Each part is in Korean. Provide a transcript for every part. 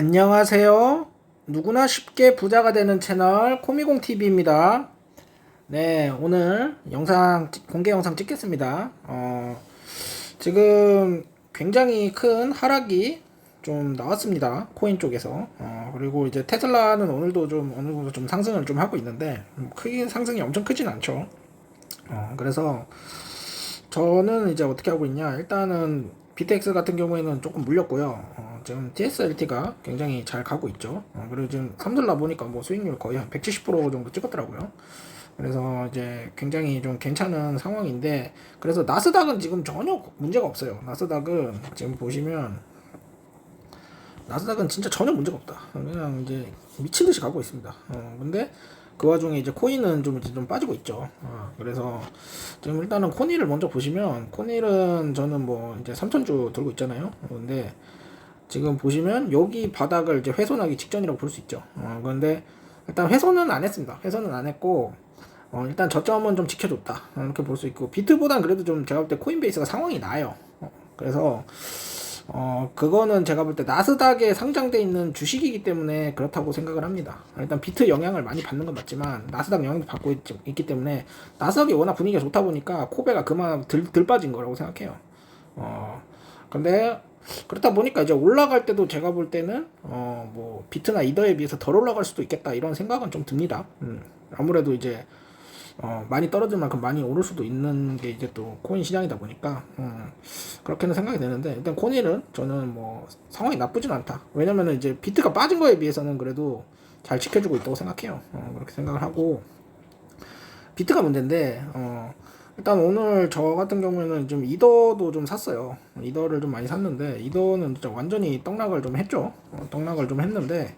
안녕하세요. 누구나 쉽게 부자가 되는 채널 코미공 TV입니다. 네, 오늘 영상 찍- 공개 영상 찍겠습니다. 어, 지금 굉장히 큰 하락이 좀 나왔습니다. 코인 쪽에서. 어, 그리고 이제 테슬라는 오늘도 좀 어느 정도 좀 상승을 좀 하고 있는데 음, 크긴 상승이 엄청 크진 않죠. 어, 그래서 저는 이제 어떻게 하고 있냐 일단은 비텍스 같은 경우에는 조금 물렸고요 어, 지금 TSLT가 굉장히 잘 가고 있죠 어, 그리고 지금 삼들라 보니까 뭐 수익률 거의 한 170% 정도 찍었더라고요 그래서 이제 굉장히 좀 괜찮은 상황인데 그래서 나스닥은 지금 전혀 문제가 없어요 나스닥은 지금 보시면 나스닥은 진짜 전혀 문제가 없다. 그냥 이제 미친 듯이 가고 있습니다. 어, 근데 그 와중에 이제 코인은 좀 이제 좀 빠지고 있죠. 어, 그래서 지금 일단은 코니를 먼저 보시면 코니는 저는 뭐 이제 3천주 들고 있잖아요. 어, 근데 지금 보시면 여기 바닥을 이제 훼손하기 직전이라고 볼 수 있죠. 어, 그런데 일단 훼손은 안 했습니다. 훼손은 안 했고 어, 일단 저점은 좀 지켜줬다. 어, 이렇게 볼 수 있고 비트보단 그래도 좀 제가 볼 때 코인베이스가 상황이 나요. 어, 그래서 어, 그거는 제가 볼 때 나스닥에 상장돼 있는 주식이기 때문에 그렇다고 생각을 합니다. 일단 비트 영향을 많이 받는 건 맞지만 나스닥 영향도 받고 있, 있기 때문에 나스닥이 워낙 분위기가 좋다 보니까 코베가 그만 들, 들 빠진 거라고 생각해요. 어, 근데 그렇다 보니까 이제 올라갈 때도 제가 볼 때는 어, 뭐 비트나 이더에 비해서 덜 올라갈 수도 있겠다 이런 생각은 좀 듭니다. 음, 아무래도 이제 어, 많이 떨어질 만큼 많이 오를 수도 있는 게 이제 또 코인 시장이다 보니까 음, 그렇게는 생각이 되는데 일단 코인은 저는 뭐 상황이 나쁘진 않다. 왜냐면은 이제 비트가 빠진 거에 비해서는 그래도 잘 지켜주고 있다고 생각해요. 어, 그렇게 생각을 하고 비트가 문제인데 어, 일단 오늘 저 같은 경우에는 좀 이더도 좀 샀어요. 이더를 좀 많이 샀는데 이더는 진짜 완전히 떡락을 좀 했죠. 어, 떡락을 좀 했는데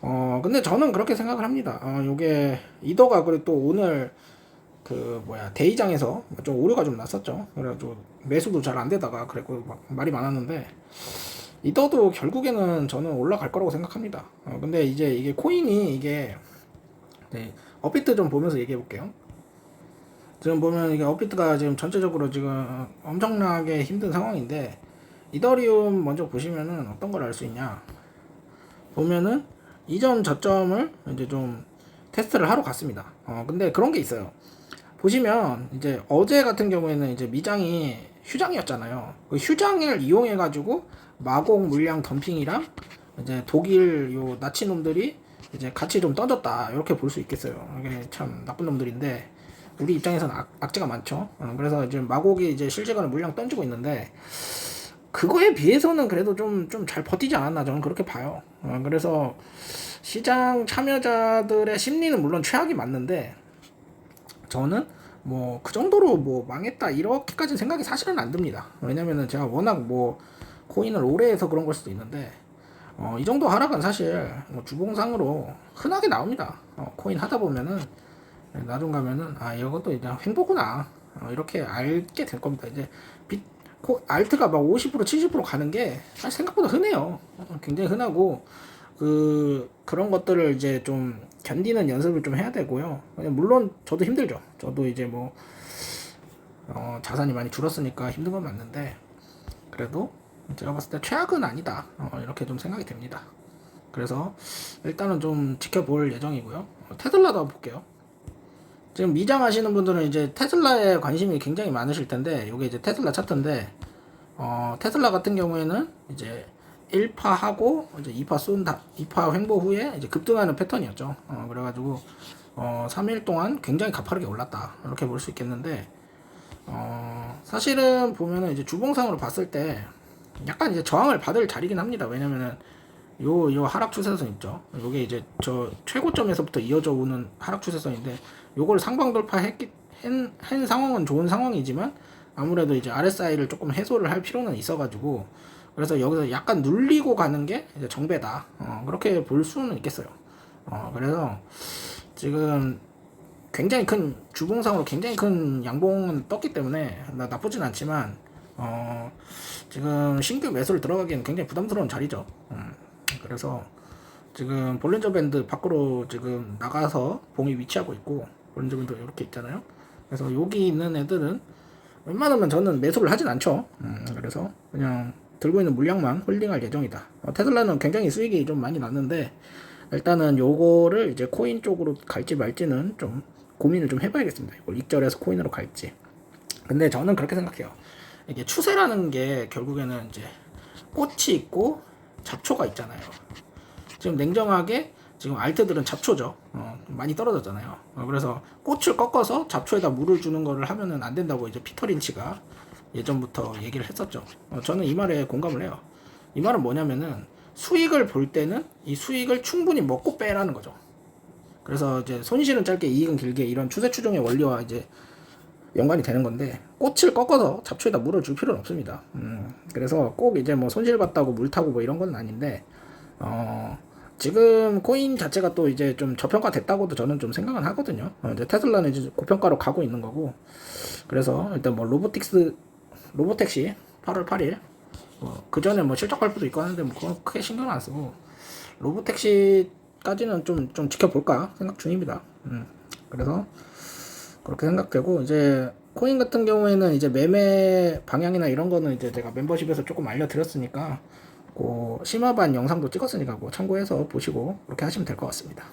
어 근데 저는 그렇게 생각을 합니다. 어 요게 이더가 그리고 또 오늘 그 뭐야 대이장에서 좀 오류가 좀 났었죠. 그래가지고 매수도 잘 안 되다가 그랬고 막 말이 많았는데 이더도 결국에는 저는 올라갈 거라고 생각합니다. 어 근데 이제 이게 코인이 이게 네, 업비트 좀 보면서 얘기해 볼게요. 지금 보면 이게 업비트가 지금 전체적으로 지금 엄청나게 힘든 상황인데 이더리움 먼저 보시면은 어떤 걸 알 수 있냐 보면은 이전 저점을 이제 좀 테스트를 하러 갔습니다. 어 근데 그런 게 있어요. 보시면 이제 어제 같은 경우에는 이제 미장이 휴장이었잖아요. 그 휴장을 이용해 가지고 마곡 물량 덤핑이랑 이제 독일 요 나치 놈들이 이제 같이 좀 던졌다 이렇게 볼 수 있겠어요. 이게 참 나쁜 놈들인데 우리 입장에서는 악, 악재가 많죠. 어, 그래서 이제 마곡이 이제 실시간으로 물량 던지고 있는데 그거에 비해서는 그래도 좀 좀 잘 버티지 않았나 저는 그렇게 봐요. 어, 그래서 시장 참여자들의 심리는 물론 최악이 맞는데 저는 뭐 그 정도로 뭐 망했다 이렇게까지 생각이 사실은 안 듭니다. 왜냐면은 제가 워낙 뭐 코인을 오래 해서 그런 걸 수도 있는데 어, 이 정도 하락은 사실 뭐 주봉상으로 흔하게 나옵니다. 어, 코인 하다 보면은 나중 가면은 아 이것도 이제 횡보구나 어, 이렇게 알게 될 겁니다. 이제 비, 코, 알트가 막 50% 70% 가는 게 사실 생각보다 흔해요. 어, 굉장히 흔하고 그 그런 것들을 이제 좀 견디는 연습을 좀 해야 되고요. 물론 저도 힘들죠. 저도 이제 뭐 어, 자산이 많이 줄었으니까 힘든 건 맞는데 그래도 제가 봤을 때 최악은 아니다. 어, 이렇게 좀 생각이 됩니다. 그래서 일단은 좀 지켜볼 예정이고요. 어, 테슬라도 한번 볼게요. 지금 미장하시는 분들은 이제 테슬라에 관심이 굉장히 많으실 텐데 이게 이제 테슬라 차트인데 어, 테슬라 같은 경우에는 이제 1파하고 이제 2파 쏜다 2파 횡보 후에 이제 급등하는 패턴이었죠. 어, 그래가지고 어, 3일 동안 굉장히 가파르게 올랐다 이렇게 볼 수 있겠는데 어, 사실은 보면은 이제 주봉상으로 봤을 때 약간 이제 저항을 받을 자리긴 합니다. 왜냐면은 요, 요 하락 추세선 있죠. 요게 이제 저 최고점에서부터 이어져 오는 하락 추세선인데 요걸 상방 돌파했기 한, 한 상황은 좋은 상황이지만 아무래도 이제 RSI를 조금 해소를 할 필요는 있어가지고 그래서 여기서 약간 눌리고 가는 게 이제 정배다. 어, 그렇게 볼 수는 있겠어요. 어, 그래서 지금 굉장히 큰 주봉상으로 굉장히 큰 양봉은 떴기 때문에 나, 나쁘진 않지만 어, 지금 신규 매수를 들어가기에는 굉장히 부담스러운 자리죠. 음, 그래서 지금 볼린저 밴드 밖으로 지금 나가서 봉이 위치하고 있고 볼린저 밴드 이렇게 있잖아요. 그래서 여기 있는 애들은 웬만하면 저는 매수를 하진 않죠. 음, 그래서 그냥 들고 있는 물량만 홀딩할 예정이다. 어, 테슬라는 굉장히 수익이 좀 많이 났는데 일단은 요거를 이제 코인 쪽으로 갈지 말지는 좀 고민을 좀 해봐야겠습니다. 이걸 익절해서 코인으로 갈지. 근데 저는 그렇게 생각해요. 이게 추세라는 게 결국에는 이제 꽃이 있고 잡초가 있잖아요. 지금 냉정하게 지금 알트들은 잡초죠. 어, 많이 떨어졌잖아요. 어, 그래서 꽃을 꺾어서 잡초에다 물을 주는 거를 하면은 안 된다고 이제 피터 린치가 예전부터 얘기를 했었죠. 어, 저는 이 말에 공감을 해요. 이 말은 뭐냐면은 수익을 볼 때는 이 수익을 충분히 먹고 빼라는 거죠. 그래서 이제 손실은 짧게 이익은 길게 이런 추세 추종의 원리와 이제 연관이 되는 건데 꽃을 꺾어서 잡초에다 물을 줄 필요는 없습니다. 음, 그래서 꼭 이제 뭐 손실 봤다고 물 타고 뭐 이런 건 아닌데 어, 지금 코인 자체가 또 이제 좀 저평가 됐다고도 저는 좀 생각은 하거든요. 어, 이제 테슬라는 이제 고평가로 가고 있는 거고 그래서 일단 뭐 로보틱스 로보택시 8월 8일 뭐, 그 전에 뭐 실적 발표도 있고 하는데 뭐 그건 크게 신경 안 쓰고 로보택시까지는 좀 좀 지켜볼까 생각 중입니다. 음, 그래서 그렇게 생각되고 이제 코인 같은 경우에는 이제 매매 방향이나 이런 거는 이제 제가 멤버십에서 조금 알려드렸으니까 그 심화반 영상도 찍었으니까 뭐 참고해서 보시고 그렇게 하시면 될 것 같습니다.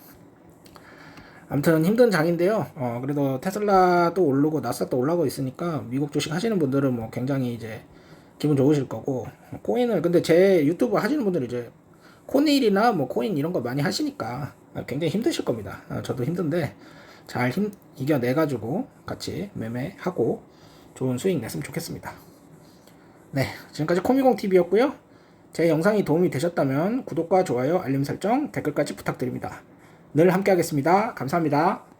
아무튼 힘든 장인데요. 어, 그래도 테슬라도 오르고 나스닥도 올라가고 있으니까 미국 주식 하시는 분들은 뭐 굉장히 이제 기분 좋으실 거고 코인을 근데 제 유튜브 하시는 분들은 이제 코네일이나 뭐 코인 이런 거 많이 하시니까 굉장히 힘드실 겁니다. 아, 저도 힘든데 잘 힘, 이겨내 가지고 같이 매매하고 좋은 수익 냈으면 좋겠습니다. 네, 지금까지 코미공 TV였고요. 제 영상이 도움이 되셨다면 구독과 좋아요, 알림 설정, 댓글까지 부탁드립니다. 늘 함께하겠습니다. 감사합니다.